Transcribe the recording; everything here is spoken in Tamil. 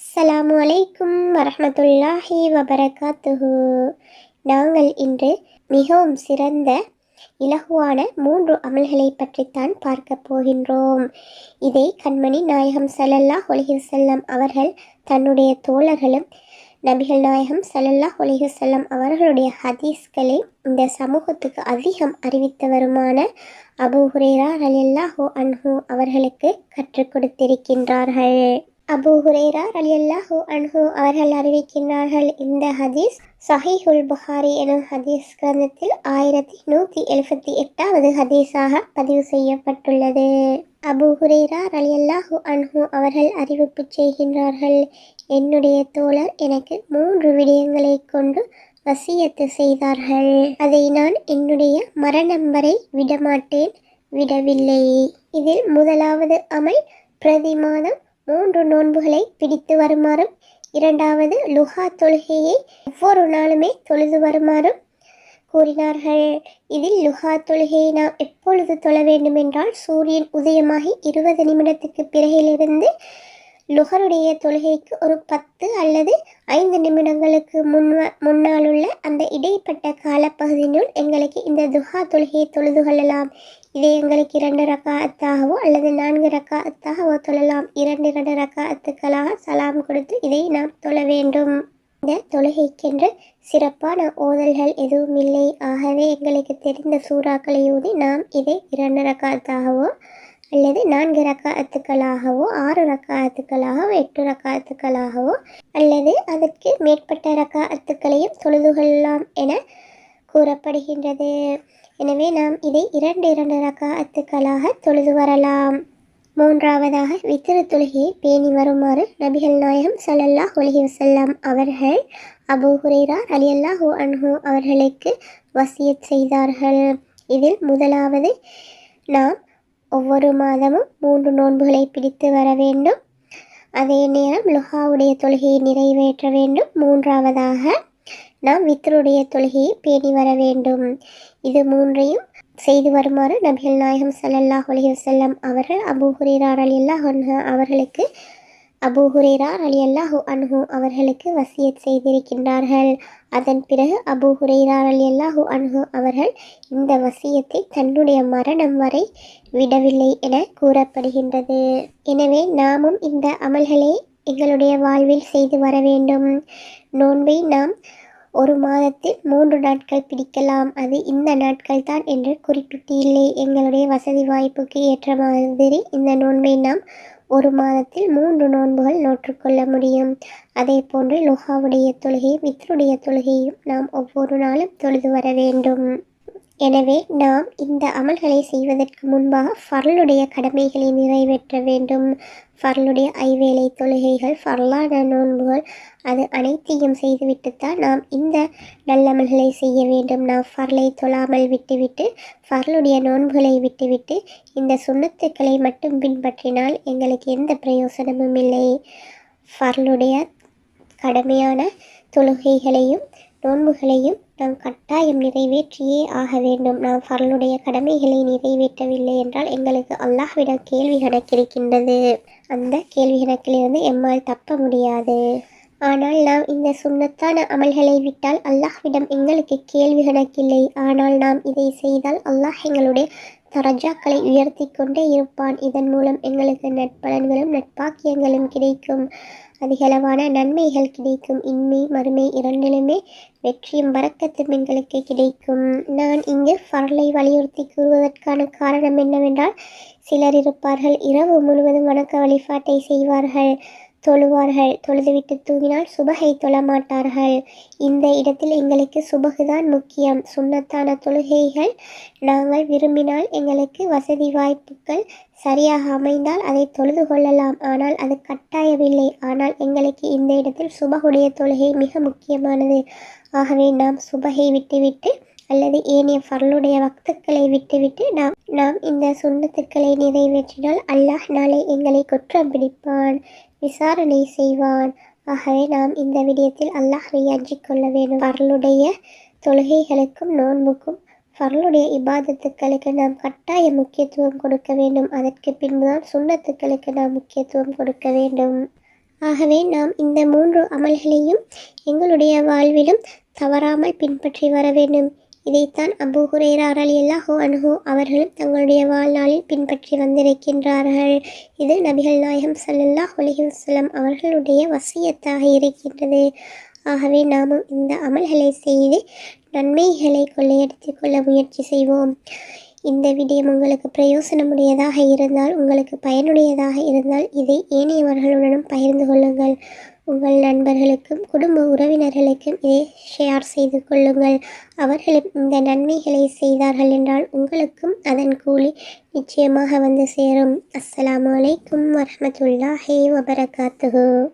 அஸ்ஸலாமு அலைக்கும் வரமத்துல்லாஹி வபரகாத்துஹு. நாங்கள் இன்று மிகவும் சிறந்த இலகுவான மூன்று அமல்களை பற்றித்தான் பார்க்க போகின்றோம். இதை கண்மணி நாயகம் சலல்லாஹ் அலைஹி அவர்கள் தன்னுடைய தோழர்களும் நபிகள் நாயகம் ஸல்லல்லாஹு அலைஹி அவர்களுடைய ஹதீஸ்களை இந்த சமூகத்துக்கு அதிகம் அறிவித்தவருமான அபு ஹுரேரா ரலில்லாஹோ அன்ஹு அவர்களுக்கு கற்றுக் கொடுத்திருக்கின்றார்கள். அபு ஹுரேரா ரலியல்லாஹு அன்ஹு அவர்கள் அறிவிக்கின்றார்கள். இந்த ஹதீஸ் சஹிஹுல் புகாரி எனும் ஹதீஸ் கிரந்தத்தில் ஆயிரத்தி நூற்றி எழுபத்தி எட்டாவது ஹதீஸாக பதிவு செய்யப்பட்டுள்ளது. அபு ஹுரேரா ரலியல்லாஹு அன்ஹு அவர்கள் அறிவிப்பு செய்கின்றார்கள். என்னுடைய தோழர் எனக்கு மூன்று விடயங்களை கொண்டு வசியத்து செய்தார்கள். அதை நான் என்னுடைய மரணம் வரை விடமாட்டேன் விடவில்லை. இதில் முதலாவது அமல் பிரதி மாதம் மூன்று நோன்புகளை பிடித்து வருமாறும் இரண்டாவது லுஹா தொழுகையை ஒவ்வொரு நாளுமே தொழுது வருமாறும் கூறினார்கள். இதில் லுஹா தொழுகையை நாம் எப்பொழுது தொழ வேண்டும் என்றால் சூரியன் உதயமாகி இருபது நிமிடத்துக்கு பிறகிலிருந்து லுகருடைய தொழுகைக்கு ஒரு பத்து அல்லது ஐந்து நிமிடங்களுக்கு முன் முன்னால் உள்ள அந்த இடைப்பட்ட காலப்பகுதியினுள் எங்களுக்கு இந்த துஹா தொழுகையை தொழுது கொள்ளலாம். இதை எங்களுக்கு இரண்டு ரக்காத்தாகவோ அல்லது நான்கு ரக்காத்தாகவோ தொழலாம். இரண்டு இரண்டு ரக்காத்துக்களாக சலாம் கொடுத்து இதை நாம் தொழ வேண்டும். இந்த தொழுகைக்கென்று சிறப்பான ஓதல்கள் எதுவும் இல்லை. ஆகவே எங்களுக்கு தெரிந்த சூறாக்களை ஊதி நாம் இதை இரண்டு ரக்காத்தாகவோ அல்லது நான்கு ரக்காத்துக்களாகவோ ஆறு ரக்காத்துக்களாகவோ எட்டு ரக்காத்துக்களாகவோ அல்லது அதற்கு மேற்பட்ட ரக்காத்துக்களையும் தொழுது கொள்ளலாம் என கூறப்படுகின்றது. எனவே நாம் இதை இரண்டு இரண்டு ரக்காத்துக்களாக தொழுது வரலாம். மூன்றாவதாக வித்திரு தொழுகையை பேணி வருமாறு நபிகள் நாயகம் ஸல்லல்லாஹு அலைஹி அவர்கள் அபூ அலி ரலியல்லாஹு அன்ஹு அவர்களுக்கு வசியத் செய்தார்கள். இதில் முதலாவது நாம் ஒவ்வொரு மாதமும் மூன்று நோன்புகளை பிடித்து வர வேண்டும். அதே நேரம் லுஹாவுடைய தொழுகையை நிறைவேற்ற வேண்டும். மூன்றாவதாக நாம் வித்ருடைய தொழுகையை பேணி வர வேண்டும். இது மூன்றையும் செய்து வருமாறு நபிகள் நாயகம் சல்லல்லாஹ் அலைஹி வசல்லம் அவர்கள் அபூ ஹுரேரா அல்லாஹ் அவர்களுக்கு அபு ஹுரேரா ரலியல்லாஹு அன்ஹு அவர்களுக்கு வசியத் செய்திருக்கின்றார்கள். அதன் பிறகு அபு ஹுரேரா ரலியல்லாஹு அன்ஹு அவர்கள் இந்த வசியத்தை தன்னுடைய மரணம் வரை விடவில்லை என கூறப்படுகின்றது. எனவே நாமும் இந்த அமல்களை எங்களுடைய வாழ்வில் செய்து வர வேண்டும். நோன்பை நாம் ஒரு மாதத்தில் மூன்று நாட்கள் பிடிக்கலாம். அது இந்த நாட்கள் தான் என்று குறிப்பிட்டு இல்லை எங்களுடைய வசதி வாய்ப்புக்கு ஏற்ற மாதிரி இந்த நோன்பை நாம் ஒரு மாதத்தில் மூன்று நோன்புகள் நோற்றுக்கொள்ள முடியும். அதே போன்று லுஹாவுடைய தொழுகையும் வித்ருடைய தொழுகையும் நாம் ஒவ்வொரு நாளும் தொழுது வர வேண்டும். எனவே நாம் இந்த அமல்களை செய்வதற்கு முன்பாக ஃபர்லுடைய கடமைகளை நிறைவேற்ற வேண்டும். ஃபர்லுடைய ஐவேளை தொழுகைகள் ஃபர்லான நோன்புகள் அது அனைத்தையும் செய்துவிட்டுத்தான் நாம் இந்த நல்லமல்களை செய்ய வேண்டும். நாம் ஃபர்லை தொழாமல் விட்டுவிட்டு ஃபர்லுடைய நோன்புகளை விட்டுவிட்டு இந்த சுண்ணத்துக்களை மட்டும் பின்பற்றினால் எங்களுக்கு எந்த பிரயோசனமும் இல்லை. ஃபர்லுடைய கடமையான தொழுகைகளையும் நோன்புகளையும் நாம் கட்டாயம் நிறைவேற்றியே ஆக வேண்டும். நாம் பரலுடைய கடமைகளை நிறைவேற்றவில்லை என்றால் எங்களுக்கு அல்லாஹ்விடம் கேள்வி கணக்கிருக்கின்றது அந்த கேள்வி கணக்கிலிருந்து எம்மால் தப்ப முடியாது. ஆனால் நாம் இந்த சுண்ணத்தான அமல்களை விட்டால் அல்லாஹ்விடம் எங்களுக்கு கேள்வி கணக்கில்லை ஆனால் நாம் இதை செய்தால் அல்லாஹ் எங்களுடைய தரஜாக்களை உயர்த்தி கொண்டே இருப்பான். இதன் மூலம் எங்களுக்கு நட்பலன்களும் நட்பாக்கியங்களும் கிடைக்கும். அதிகளவான நன்மைகள் கிடைக்கும். இன்மை மறுமை இரண்டிலுமே வெற்றியும் வரக்கத்தும் எங்களுக்கு கிடைக்கும். நான் இங்கு பரலை வலியுறுத்தி கூறுவதற்கான காரணம் என்னவென்றால் சிலர் இருப்பார்கள். இரவு முழுவதும் வணக்க வழிபாட்டை செய்வார்கள். தொழுவார்கள். தொழுதுவிட்டு தூங்கினால் சுபகை தொழமாட்டார்கள். இந்த இடத்தில் எங்களுக்கு சுபகுதான் முக்கியம். சுண்ணத்தான தொழுகைகள் நாங்கள் விரும்பினால் எங்களுக்கு வசதி வாய்ப்புகள் சரியாக அமைந்தால் அதை தொழுது கொள்ளலாம். ஆனால் அது கட்டாயமில்லை. ஆனால் எங்களுக்கு இந்த இடத்தில் சுபகுடைய தொழுகை மிக முக்கியமானது. ஆகவே நாம் சுபகை விட்டுவிட்டு அல்லது ஏனைய ஃபர்லுடைய வக்துக்களை விட்டுவிட்டு நாம் நாம் இந்த சுண்ணத்துக்களை நிறைவேற்றினால் அல்லாஹ் நாளை எங்களை குற்றம் பிடிப்பான் விசாரணை செய்வான். ஆகவே நாம் இந்த விடயத்தில் அல்லாஹை அஞ்சிக் கொள்ள வேண்டும். ஃபர்லுடைய தொழுகைகளுக்கும் நோன்புக்கும் ஃபர்லுடைய இபாதத்துக்களுக்கு நாம் கட்டாய முக்கியத்துவம் கொடுக்க வேண்டும். அதற்கு பின்புதான் சுண்ணத்துக்களுக்கு நாம் முக்கியத்துவம் கொடுக்க வேண்டும். ஆகவே நாம் இந்த மூன்று அமல்களையும் எங்களுடைய வாழ்விலும் தவறாமல் பின்பற்றி வர வேண்டும். இதைத்தான் அபு ஹுரேரார் அலி அல்லாஹோ அனுஹோ அவர்களும் தங்களுடைய வாழ்நாளில் பின்பற்றி வந்திருக்கின்றார்கள். இது நபிகள் நாயகம் சல்லல்லா அலைஹி அவர்களுடைய வசியத்தாக இருக்கின்றது. ஆகவே நாமும் இந்த அமல்களை செய்து நன்மைகளை கொள்ளையடித்துக் கொள்ள முயற்சி செய்வோம். இந்த விடயம் உங்களுக்கு பிரயோசனமுடையதாக இருந்தால் உங்களுக்கு பயனுடையதாக இருந்தால் இதை ஏனையவர்களுடனும் பகிர்ந்து கொள்ளுங்கள். உங்கள் நண்பர்களுக்கும் குடும்ப உறவினர்களுக்கும் இதை ஷேர் செய்து கொள்ளுங்கள். அவர்களும் இந்த நன்மைகளை செய்தார்கள் என்றால் உங்களுக்கும் அதன் கூலி நிச்சயமாக வந்து சேரும். அஸ்ஸலாமு அலைக்கும் வரஹ்மத்துல்லாஹி வபரகாத்துஹு.